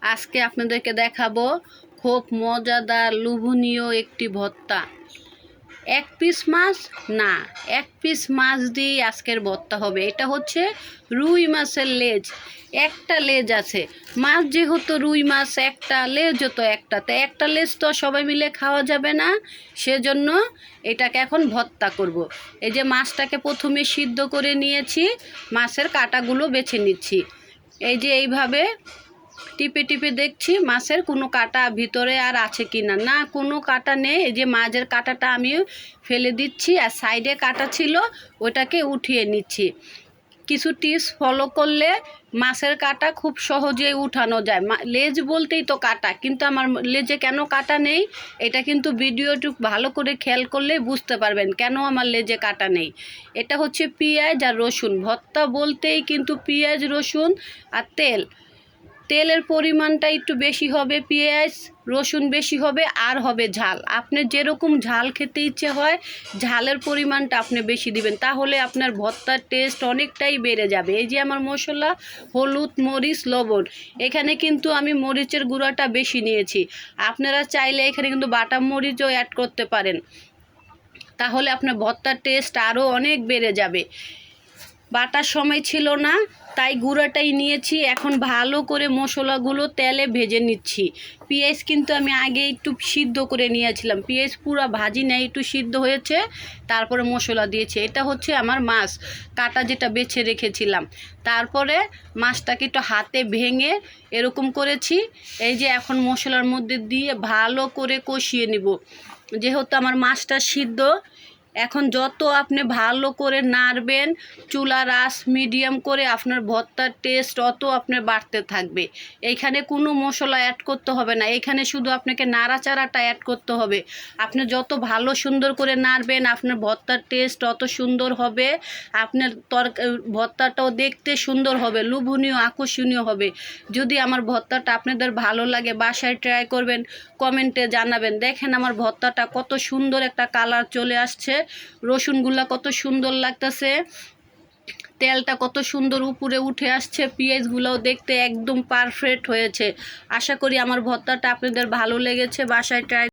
আজকে আপনাদেরকে দেখাবো খুব মজাদার, লোভনীয় একটি ভর্তা। এক পিস মাছ? না, এক পিস মাছ দিয়ে আজকের ভর্তা হবে। এটা হচ্ছে রুই মাছের লেজ। একটা লেজ আছে। মাছ যেহেতু রুই মাছ, একটা লেজও তো একটা। তো একটা লেজ তো সবাই মিলে খাওয়া যাবে না। সেজন্য এটাকে এখন ভর্তা করব। এই যে মাছটাকে প্রথমে সিদ্ধ করে নিয়েছি। মাছের কাঁটাগুলো বেছে নিচ্ছি। এই যে এইভাবে টিপে টিপে দেখছি মাছের কোনো কাটা ভিতরে আর আছে কি না না কোনো কাটা নেই। এই যে মাছের কাটাটা আমি ফেলে দিচ্ছি আর সাইডে কাটা ছিল, ওটাকে উঠিয়ে নিচ্ছি। কিছু টিপস ফলো করলে মাছের কাটা খুব সহজেই উঠানো যায়। লেজ বলতেই তো কাটা, কিন্তু আমার লেজে কেন কাটা নেই? এটা কিন্তু ভিডিওটুক ভালো করে খেয়াল করলে বুঝতে পারবেন কেন আমার লেজে কাটা নেই। এটা হচ্ছে পেঁয়াজ আর রসুন। ভর্তা বলতেই কিন্তু পেঁয়াজ, রসুন আর তেল। তেলের পরিমাণটা একটু বেশি হবে, পেঁয়াজ, রসুন বেশি হবে, আর হবে ঝাল। আপনি যেরকম ঝাল খেতে ইচ্ছে হয়, ঝালের পরিমাণটা আপনি বেশি দিবেন। তাহলে আপনার ভর্তার টেস্ট অনেকটাই বেড়ে যাবে। এই যে আমার মশলা, হলুদ, মরিচ, লবণ, এখানে কিন্তু আমি মরিচের গুঁড়াটা বেশি নিয়েছি। আপনারা চাইলে এখানে কিন্তু বাটা মরিচও অ্যাড করতে পারেন। তাহলে আপনার ভর্তার টেস্ট আরও অনেক বেড়ে যাবে। বাটার সময় ছিল না, তাই গুঁড়াটাই নিয়েছি। এখন ভালো করে মশলাগুলো তেলে ভেজে নিচ্ছি। পেঁয়াজ কিন্তু আমি আগে একটু সিদ্ধ করে নিয়েছিলাম। পেঁয়াজ পুরো ভাজি নেই, একটু সিদ্ধ হয়েছে, তারপরে মশলা দিয়েছে। এটা হচ্ছে আমার মাছ, কাটা যেটা বেছে রেখেছিলাম। তারপরে মাছটাকে একটু হাতে ভেঙে এরকম করেছি, এই যে এখন মশলার মধ্যে দিয়ে ভালো করে কষিয়ে নিব। যেহেতু আমার মাছটা সিদ্ধ এখন যত আপনি ভালো করে নাড়বেন, চুলা আঁচ মিডিয়াম করে আপনার ভর্তার টেস্ট অত আপনার বাড়তে থাকবে। এইখানে কোনো মশলা অ্যাড করতে হবে না। এখানে শুধু আপনাকে নাড়াচাড়াটা অ্যাড করতে হবে। আপনি যত ভালো সুন্দর করে নাড়বেন, আপনার ভর্তার টেস্ট অত সুন্দর হবে। আপনার তর ভর্তাটাও দেখতে সুন্দর হবে, লোভনীয়, আকর্ষণীয় হবে। যদি আমার ভর্তাটা আপনাদের ভালো লাগে, বাসায় ট্রাই করবেন কমেন্টে জানাবেন। দেখেন আমার ভর্তাটা কত সুন্দর একটা কালার চলে আসছে। রসুনগুলা কত সুন্দর লাগতেছে। তেলটা কত সুন্দর উপরে উঠে আসছে, পেঁয়াজগুলোও দেখতে একদম পারফেক্ট হয়েছে। আশা করি আমার ভর্তাটা আপনাদের ভালো লেগেছে, বাসায় ট্রাই